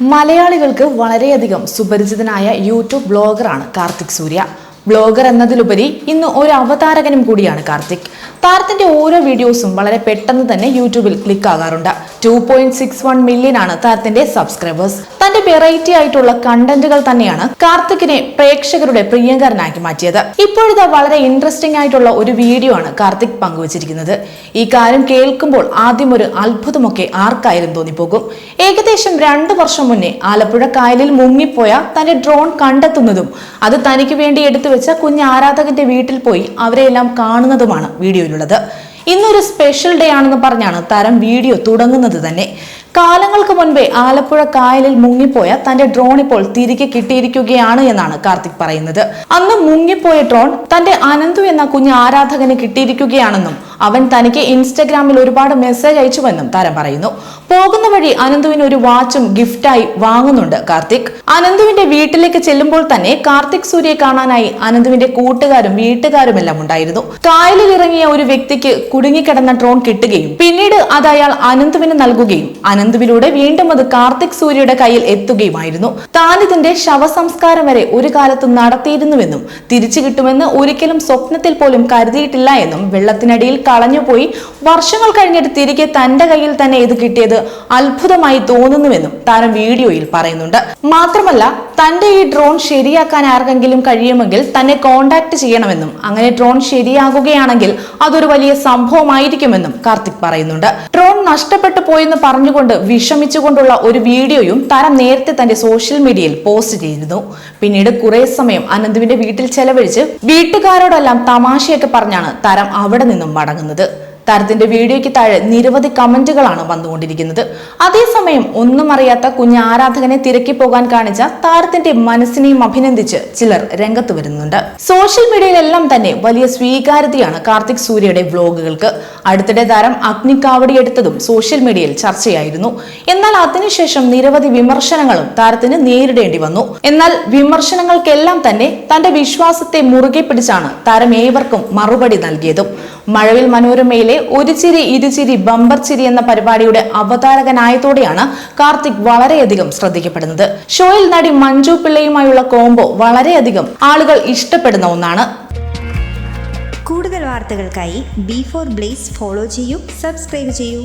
മലയാളികൾക്ക് വളരെയധികം സുപരിചിതനായ യൂട്യൂബ് ബ്ലോഗറാണ് കാർത്തിക് സൂര്യ. ബ്ലോഗർ എന്നതിലുപരി ഇന്ന് ഒരു അവതാരകനും കൂടിയാണ് കാർത്തിക്. താരത്തിന്റെ ഓരോ വീഡിയോസും വളരെ പെട്ടെന്ന് തന്നെ യൂട്യൂബിൽ ക്ലിക്ക് ആകാറുണ്ട്. Two point six one million ആണ് താരത്തിന്റെ സബ്സ്ക്രൈബേഴ്സ് തന്റെ വെറൈറ്റി ആയിട്ടുള്ള കണ്ടന്റുകൾ തന്നെയാണ് കാർത്തിക്കിനെ പ്രേക്ഷകരുടെ പ്രിയങ്കരനാക്കി മാറ്റിയത്. ഇപ്പോഴത്തെ വളരെ ഇൻട്രസ്റ്റിംഗ് ആയിട്ടുള്ള ഒരു വീഡിയോ ആണ് കാർത്തിക് പങ്കുവച്ചിരിക്കുന്നത്. ഈ കാര്യം കേൾക്കുമ്പോൾ ആദ്യം ഒരു അത്ഭുതമൊക്കെ ആർക്കായാലും തോന്നിപ്പോകും. ഏകദേശം രണ്ടു വർഷം മുന്നേ ആലപ്പുഴ കായലിൽ മുങ്ങിപ്പോയ തന്റെ ഡ്രോൺ കണ്ടെത്തുന്നതും അത് തനിക്ക് വേണ്ടി എടുത്തു വെച്ച കുഞ്ഞ് ആരാധകന്റെ വീട്ടിൽ പോയി അവരെയെല്ലാം കാണുന്നതുമാണ് വീഡിയോയിലുള്ളത്. ഇന്നൊരു സ്പെഷ്യൽ ഡേ ആണെന്ന് പറഞ്ഞാണ് താരം വീഡിയോ തുടങ്ങുന്നത് തന്നെ. കാലങ്ങൾക്ക് മുൻപേ ആലപ്പുഴ കായലിൽ മുങ്ങിപ്പോയ തന്റെ ഡ്രോൺ ഇപ്പോൾ തിരികെ കിട്ടിയിരിക്കുകയാണ് എന്നാണ് കാർത്തിക് പറയുന്നത്. അന്ന് മുങ്ങിപ്പോയ ഡ്രോൺ തന്റെ അനന്തു എന്ന കുഞ്ഞ് ആരാധകന് കിട്ടിയിരിക്കുകയാണെന്നും അവൻ തനിക്ക് ഇൻസ്റ്റഗ്രാമിൽ ഒരുപാട് മെസ്സേജ് അയച്ചുവെന്നും താരം പറയുന്നു. പോകുന്ന വഴി അനന്തുവിന് ഒരു വാച്ചും ഗിഫ്റ്റായി വാങ്ങുന്നുണ്ട് കാർത്തിക്. അനന്തുവിന്റെ വീട്ടിലേക്ക് ചെല്ലുമ്പോൾ തന്നെ കാർത്തിക് സൂര്യയെ കാണാനായി അനന്തുവിന്റെ കൂട്ടുകാരും വീട്ടുകാരും എല്ലാം ഉണ്ടായിരുന്നു. കായലിൽ ഇറങ്ങിയ ഒരു വ്യക്തിക്ക് കുടുങ്ങിക്കിടന്ന ഡ്രോൺ കിട്ടുകയും പിന്നീട് അത് അയാൾ അനന്തുവിന് നൽകുകയും അനന്തുവിലൂടെ വീണ്ടും അത് കാർത്തിക് സൂര്യയുടെ കയ്യിൽ എത്തുകയുമായിരുന്നു. താൻ ഇതിന്റെ ശവസംസ്കാരം വരെ ഒരു കാലത്ത് നടത്തിയിരുന്നുവെന്നും തിരിച്ചു കിട്ടുമെന്ന് ഒരിക്കലും സ്വപ്നത്തിൽ പോലും കരുതിയിട്ടില്ല എന്നും വെള്ളത്തിനടിയിൽ കളഞ്ഞുപോയി. വർഷങ്ങൾ കഴിഞ്ഞിട്ട് തിരികെ തന്റെ കയ്യിൽ തന്നെ ഇത് കിട്ടിയത് അത്ഭുതമായി തോന്നുന്നുവെന്നും താരം വീഡിയോയിൽ പറയുന്നുണ്ട്. മാത്രമല്ല തന്റെ ഈ ഡ്രോൺ ശരിയാക്കാൻ ആർക്കെങ്കിലും കഴിയുമെങ്കിൽ തന്നെ കോണ്ടാക്ട് ചെയ്യണമെന്നും അങ്ങനെ ഡ്രോൺ ശരിയാകുകയാണെങ്കിൽ അതൊരു വലിയ സംഭവമായിരിക്കുമെന്നും കാർത്തിക് പറയുന്നുണ്ട്. ഡ്രോൺ നഷ്ടപ്പെട്ടു പോയെന്ന് പറഞ്ഞുകൊണ്ട് വിഷമിച്ചുകൊണ്ടുള്ള ഒരു വീഡിയോയും താരം നേരത്തെ തന്റെ സോഷ്യൽ മീഡിയയിൽ പോസ്റ്റ് ചെയ്തിരുന്നു പിന്നീട് കുറെ സമയം അനന്തുവിന്റെ വീട്ടിൽ ചെലവഴിച്ച് വീട്ടുകാരോടെല്ലാം തമാശയൊക്കെ പറഞ്ഞാണ് തരം അവിടെ നിന്നും മടങ്ങുന്നത്. താരത്തിന്റെ വീഡിയോയ്ക്ക് താഴെ നിരവധി കമന്റുകളാണ് വന്നുകൊണ്ടിരിക്കുന്നത്. അതേസമയം ഒന്നും അറിയാത്ത കുഞ്ഞ് ആരാധകനെ തിരക്കി പോകാൻ കാണിച്ച താരത്തിന്റെ മനസ്സിനെയും അഭിനന്ദിച്ച് ചിലർ രംഗത്ത് വരുന്നുണ്ട്. സോഷ്യൽ മീഡിയയിലെല്ലാം തന്നെ വലിയ സ്വീകാര്യതയാണ് കാർത്തിക് സൂര്യയുടെ വ്ലോഗുകൾക്ക്. അടുത്തിടെ താരം അഗ്നിക്കാവടി എടുത്തതും സോഷ്യൽ മീഡിയയിൽ ചർച്ചയായിരുന്നു. എന്നാൽ അതിനുശേഷം നിരവധി വിമർശനങ്ങളും താരത്തിന് നേരിടേണ്ടി വന്നു. എന്നാൽ വിമർശനങ്ങൾക്കെല്ലാം തന്നെ തന്റെ വിശ്വാസത്തെ മുറുകെ പിടിച്ചാണ് താരം ഏവർക്കും മറുപടി നൽകിയതും. മഴവിൽ മനോരമയിലെ ഒരു ചിരി ഇരുചിരി ബമ്പർ ചിരി എന്ന പരിപാടിയുടെ അവതാരകനായതോടെയാണ് കാർത്തിക് വളരെയധികം ശ്രദ്ധിക്കപ്പെടുന്നത്. ഷോയിൽ നടി മഞ്ജു പിള്ളയുമായുള്ള കോംബോ വളരെയധികം ആളുകൾ ഇഷ്ടപ്പെടുന്ന ഒന്നാണ്. കൂടുതൽ വാർത്തകൾക്കായി ബി ഫോർ ബ്ലേസ് ഫോളോ ചെയ്യൂ സബ്സ്ക്രൈബ് ചെയ്യൂ.